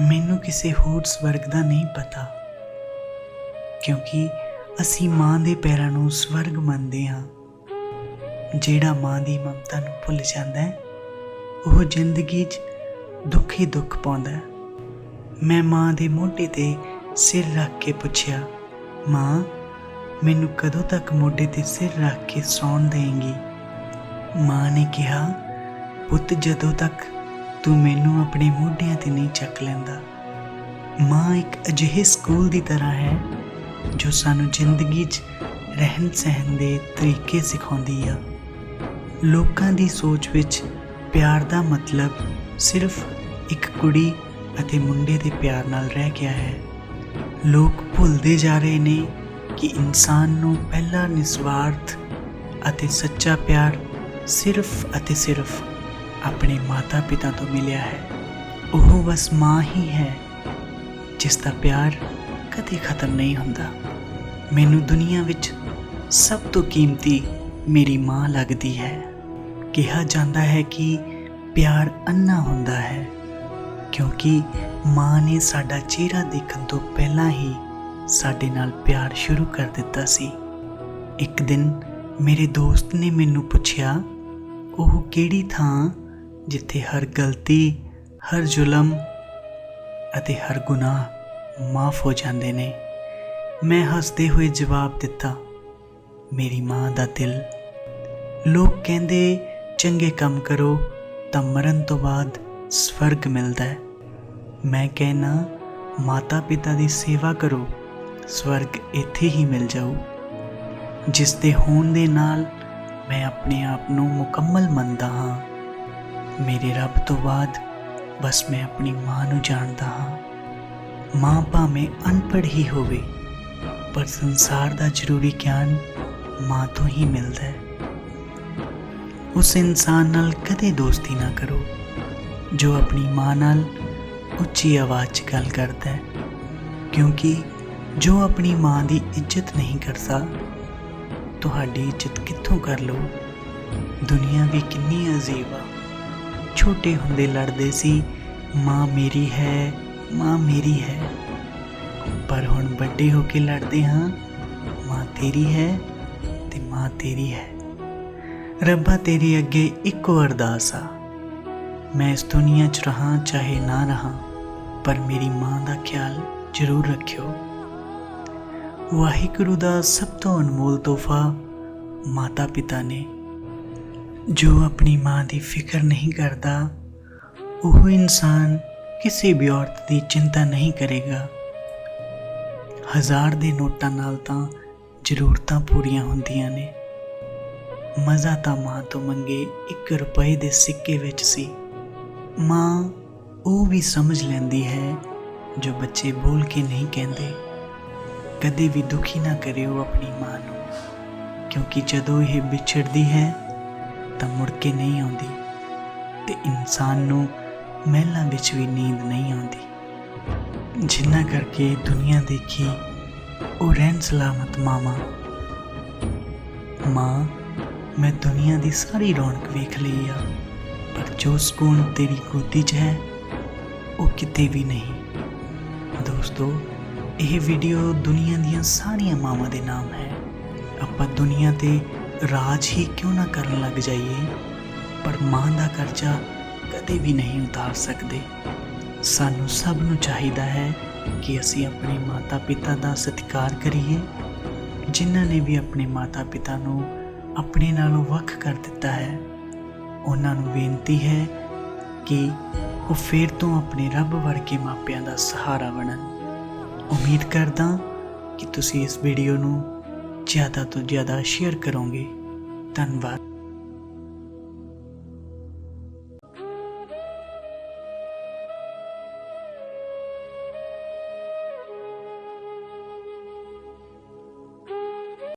ਮੈਨੂੰ ਕਿਸੇ ਹੋਰ ਸਵਰਗ ਦਾ ਨਹੀਂ ਪਤਾ। ਕਿਉਂਕਿ ਅਸੀਂ ਮਾਂ ਦੇ ਪੈਰਾਂ ਨੂੰ ਸਵਰਗ ਮੰਨਦੇ ਹਾਂ। ਜਿਹੜਾ ਮਾਂ ਦੀ ਮਮਤਾ ਨੂੰ ਭੁੱਲ ਜਾਂਦਾ ਹੈ, ਉਹ ਜ਼ਿੰਦਗੀ 'ਚ ਦੁੱਖ ਹੀ ਦੁੱਖ ਪਾਉਂਦਾ ਹੈ। ਮੈਂ ਮਾਂ ਦੇ ਮੋਢੇ ਤੇ ਸਿਰ ਰੱਖ ਕੇ ਪੁੱਛਿਆ, ਮਾਂ, ਮੈਨੂੰ ਕਦੋਂ ਤੱਕ ਮੋਢੇ ਤੇ ਸਿਰ ਰੱਖ ਕੇ ਸੌਣ ਦੇਂਗੀ? ਮਾਂ ਨੇ ਕਿਹਾ, ਪੁੱਤ, ਜਦੋਂ ਤੱਕ ਤੂੰ ਮੈਨੂੰ ਆਪਣੇ ਮੋਢਿਆਂ ਤੇ ਨਹੀਂ ਚੱਕ ਲੈਂਦਾ। ਮਾਂ ਇੱਕ ਅਜਿਹੇ ਸਕੂਲ ਦੀ ਤਰ੍ਹਾਂ ਹੈ, ਜੋ ਸਾਨੂੰ ਜ਼ਿੰਦਗੀ 'ਚ ਰਹਿਣ ਸਹਿਣ ਦੇ ਤਰੀਕੇ ਸਿਖਾਉਂਦੀ ਆ। ਲੋਕਾਂ ਦੀ ਸੋਚ ਵਿੱਚ ਪਿਆਰ ਦਾ ਮਤਲਬ ਸਿਰਫ ਇੱਕ ਕੁੜੀ ਅਤੇ ਮੁੰਡੇ ਦੇ ਪਿਆਰ ਨਾਲ ਰਹਿ ਗਿਆ ਹੈ। ਲੋਕ ਭੁੱਲਦੇ ਜਾ ਰਹੇ ਨੇ ਕਿ ਇਨਸਾਨ ਨੂੰ ਪਹਿਲਾ ਨਿਸਵਾਰਥ ਅਤੇ ਸੱਚਾ ਪਿਆਰ ਸਿਰਫ ਅਤੇ ਸਿਰਫ ਆਪਣੇ ਮਾਤਾ-ਪਿਤਾ ਤੋਂ ਮਿਲਿਆ ਹੈ। ਉਹ ਬਸ ਮਾਂ ਹੀ ਹੈ, ਜਿਸ ਦਾ ਪਿਆਰ ਕਦੇ ਖਤਮ ਨਹੀਂ ਹੁੰਦਾ। ਮੈਨੂੰ ਦੁਨੀਆ ਵਿੱਚ ਸਭ ਤੋਂ ਕੀਮਤੀ ਮੇਰੀ ਮਾਂ ਲੱਗਦੀ ਹੈ। ਕਿਹਾ ਜਾਂਦਾ ਹੈ ਕਿ ਪਿਆਰ ਅੰਨਾ ਹੁੰਦਾ ਹੈ, ਕਿਉਂਕਿ ਮਾਂ ਨੇ ਸਾਡਾ ਚਿਹਰਾ ਦੇਖਣ ਤੋਂ ਪਹਿਲਾਂ ਹੀ ਸਾਡੇ ਨਾਲ ਪਿਆਰ ਸ਼ੁਰੂ ਕਰ ਦਿੱਤਾ ਸੀ। ਇੱਕ ਦਿਨ ਮੇਰੇ ਦੋਸਤ ਨੇ ਮੈਨੂੰ ਪੁੱਛਿਆ, ਉਹ ਕਿਹੜੀ ਥਾਂ ਜਿੱਥੇ ਹਰ ਗਲਤੀ, ਹਰ ਜ਼ੁਲਮ ਅਤੇ ਹਰ ਗੁਨਾਹ ਮਾਫ ਹੋ ਜਾਂਦੇ ਨੇ। ਮੈਂ ਹੱਸਦੇ ਹੋਏ ਜਵਾਬ ਦਿੱਤਾ, ਮੇਰੀ ਮਾਂ ਦਾ ਦਿਲ। ਲੋਕ ਕਹਿੰਦੇ, ਚੰਗੇ ਕੰਮ ਕਰੋ ਤਾਂ ਮਰਨ ਤੋਂ ਬਾਅਦ ਸਵਰਗ ਮਿਲਦਾ ਹੈ। ਮੈਂ ਕਹਿਣਾ ਮਾਤਾ ਪਿਤਾ ਦੀ ਸੇਵਾ ਕਰੋ, ਸਵਰਗ ਇੱਥੇ ਹੀ ਮਿਲ ਜਾਊ। ਜਿਸ ਦੇ ਹੋਣ ਦੇ ਨਾਲ ਮੈਂ ਆਪਣੇ ਆਪ ਨੂੰ ਮੁਕੰਮਲ ਮੰਨਦਾ ਹਾਂ। ਮੇਰੇ ਰੱਬ ਤੋਂ ਬਾਅਦ ਬਸ ਮੈਂ ਆਪਣੀ ਮਾਂ ਨੂੰ ਜਾਣਦਾ ਹਾਂ। ਮਾਂ ਭਾਵੇਂ ਅਨਪੜ੍ਹ ਹੀ ਹੋਵੇ, ਪਰ ਸੰਸਾਰ ਦਾ ਜ਼ਰੂਰੀ ਗਿਆਨ ਮਾਂ ਤੋਂ ਹੀ ਮਿਲਦਾ ਹੈ। ਉਸ ਇਨਸਾਨ ਨਾਲ ਕਦੇ ਦੋਸਤੀ ਨਾ ਕਰੋ, ਜੋ ਆਪਣੀ ਮਾਂ ਨਾਲ ਉੱਚੀ ਆਵਾਜ਼ 'ਚ ਗੱਲ ਕਰਦਾ ਹੈ, ਕਿਉਂਕਿ ਜੋ ਆਪਣੀ ਮਾਂ ਦੀ ਇੱਜ਼ਤ ਨਹੀਂ ਕਰਦਾ, ਤੁਹਾਡੀ ਇੱਜ਼ਤ ਕਿੱਥੋਂ ਕਰ ਲਓ ਦੁਨੀਆ ਵੀ ਕਿੰਨੀ ਅਜੀਬ ਆ। ਛੋਟੇ ਹੁੰਦੇ ਲੜਦੇ ਸੀ, ਮਾਂ ਮੇਰੀ ਹੈ, ਮਾਂ ਮੇਰੀ ਹੈ। ਪਰ ਹੁਣ ਵੱਡੇ ਹੋ ਕੇ ਲੜਦੇ ਹਾਂ, ਮਾਂ ਤੇਰੀ ਹੈ ਤੇ ਮਾਂ ਤੇਰੀ ਹੈ। ਰੱਬਾ ਤੇਰੇ ਅੱਗੇ ਇੱਕੋ ਅਰਦਾਸ ਆ। ਮੈਂ ਇਸ ਦੁਨੀਆ 'ਚ ਰਹਾ ਚਾਹੇ ਨਾ ਰਹਾ, ਪਰ ਮੇਰੀ ਮਾਂ ਦਾ ਖਿਆਲ ਜ਼ਰੂਰ ਰੱਖਿਓ। ਵਾਹਿਗੁਰੂ ਦਾ ਸਭ ਤੋਂ ਅਨਮੋਲ ਤੋਹਫਾ ਮਾਤਾ ਪਿਤਾ ਨੇ। ਜੋ ਆਪਣੀ ਮਾਂ ਦੀ ਫਿਕਰ ਨਹੀਂ ਕਰਦਾ, ਉਹ ਇਨਸਾਨ ਕਿਸੇ ਵੀ ਔਰਤ ਦੀ ਚਿੰਤਾ ਨਹੀਂ ਕਰੇਗਾ। ਹਜ਼ਾਰ ਦੇ ਨੋਟਾਂ ਨਾਲ ਤਾਂ ਜ਼ਰੂਰਤਾਂ ਪੂਰੀਆਂ ਹੁੰਦੀਆਂ ਨੇ। ਮਜ਼ਾ ਤਾਂ ਮਾਂ ਤੋਂ ਮੰਗੇ 1 ਰੁਪਏ ਦੇ ਸਿੱਕੇ ਵਿੱਚ ਸੀ। ਮਾਂ ਉਹ ਵੀ ਸਮਝ ਲੈਂਦੀ ਹੈ ਜੋ ਬੱਚੇ ਬੋਲ ਕੇ ਨਹੀਂ ਕਹਿੰਦੇ। ਕਦੇ ਵੀ ਦੁਖੀ ਨਾ ਕਰਿਓ ਆਪਣੀ ਮਾਂ ਨੂੰ, ਕਿਉਂਕਿ ਜਦੋਂ ਇਹ ਵਿਛੜਦੀ ਹੈ ਤਾਂ ਮੁੜ ਕੇ ਨਹੀਂ ਆਉਂਦੀ ਤੇ ਇਨਸਾਨ ਨੂੰ ਮਹਿਲਾਂ ਵਿੱਚ ਵੀ ਨੀਂਦ ਨਹੀਂ ਆਉਂਦੀ। ਜਿੰਨਾ ਕਰਕੇ ਦੁਨੀਆ ਦੇਖੀ, ਉਹ ਰਹਿਣ ਸਲਾਮਤ ਮਾਮਾ ਮਾਂ, ਮੈਂ ਦੁਨੀਆ ਦੀ ਸਾਰੀ ਰੌਣਕ ਵੇਖ ਲਈ ਆ, ਪਰ ਜੋ ਸਕੂਨ ਤੇਰੀ ਗੋਦੀ 'ਚ ਹੈ, ਉਹ ਕਿਤੇ ਵੀ ਨਹੀਂ। ਦੋਸਤੋ, ਇਹ ਵੀਡੀਓ ਦੁਨੀਆ ਦੀਆਂ ਸਾਰੀਆਂ ਮਾਵਾਂ ਦੇ ਨਾਮ ਹੈ। ਆਪਾਂ ਦੁਨੀਆ ਤੇ ਰਾਜ ਹੀ ਕਿਉਂ ਨਾ ਕਰਨ ਲੱਗ ਜਾਈਏ? ਪਰ ਮਾਂ ਦਾ ਕਰਜ਼ਾ ਕਦੇ ਵੀ ਨਹੀਂ ਉਤਾਰ ਸਕਦੇ। ਸਾਨੂੰ ਸਭ ਨੂੰ ਚਾਹੀਦਾ ਹੈ ਕਿ ਅਸੀਂ ਆਪਣੇ ਮਾਤਾ-ਪਿਤਾ ਦਾ ਸਤਿਕਾਰ ਕਰੀਏ, ਜਿਨ੍ਹਾਂ ਨੇ ਵੀ ਆਪਣੇ ਮਾਤਾ-ਪਿਤਾ ਨੂੰ ਆਪਣੇ ਨਾਲੋਂ ਵੱਖ ਕਰ ਦਿੱਤਾ ਹੈ। ਉਹਨਾਂ ਨੂੰ ਬੇਨਤੀ ਹੈ ਕਿ ਉਹ ਫੇਰ ਤੋਂ ਆਪਣੇ ਰੱਬ ਵਰਗੇ ਮਾਪਿਆਂ ਦਾ ਸਹਾਰਾ ਬਣਨ। ਉਮੀਦ ਕਰਦਾ ਕਿ ਤੁਸੀਂ ਇਸ ਵੀਡੀਓ ਨੂੰ ਜ਼ਿਆਦਾ ਤੋਂ ਜ਼ਿਆਦਾ ਸ਼ੇਅਰ ਕਰੋਗੇ। ਧੰਨਵਾਦ।